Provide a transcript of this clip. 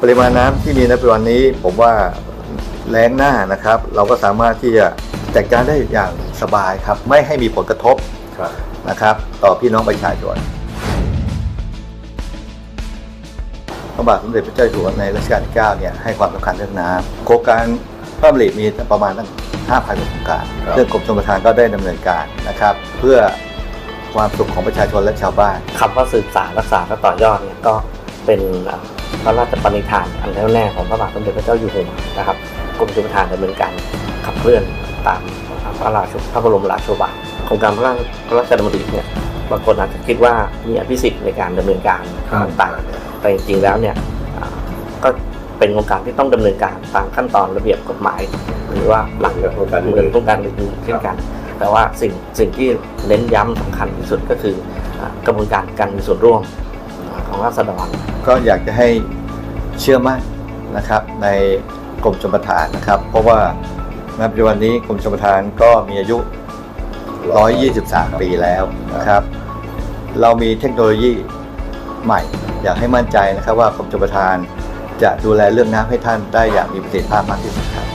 ปริมาณน้ำที่มีในปัจจุบันนี้ ผมว่าแรงหน้านะครับ เราก็สามารถที่จะจัดการได้อย่างสบายครับ ไม่ให้มีผลกระทบครับนะครับ ต่อพี่น้องประชาชนพระบาทสมเด็จพระเจ้าอยู่หัวในรัชกาลที่9เนี่ยให้ความสำคัญเรื่องน้ำโครงการพระบริมีประมาณตั้ง5,000กว่าโครงการครับเรื่องกรมชลประทานก็ได้ดำเนินการนะครับ เพื่อความสุขของประชาชนและชาวบ้านคำว่าสืบสารรักษาและต่อยอดเนี่ยก็ เป็นพระราชปณิธานอันแน่วแน่ของพระบาทสมเด็จพระเจ้าอยู่หัวนะครับกรมชลประทานดำเนินการขับเคลื่อนตามพระราชพระบรมราโชบายโครงการพระราชพระราชดำริเนี่ยบางคนอาจจะคิดว่ามีอภิสิทธิ์ในการดำเนินการต่างๆแต่จริงๆแล้วเนี่ยก็เป็นโครงการที่ต้องดำเนินการตามขั้นตอนระเบียบกฎหมาย หรือว่าหลักเหมือนโครงการเหมือนโครงการอื่นๆเช่นกัน แต่ว่าสิ่งสิ่งที่เน้นย้ำสำคัญที่สุดก็คือกระบวนการการมีส่วนร่วม ของราษฎร ก็อยากจะให้เชื่อมั่นนะครับในกรมชลประทานนะครับ เพราะว่าณปัจจุบันนี้กรมชลประทานก็มีอายุ 123 ปีแล้วนะครับ เรามีเทคโนโลยีใหม่ อยากให้มั่นใจนะครับว่ากรมชลประทานจะดูแลเรื่องน้ำให้ท่านได้อย่างมีประสิทธิภาพมากที่สุดครับ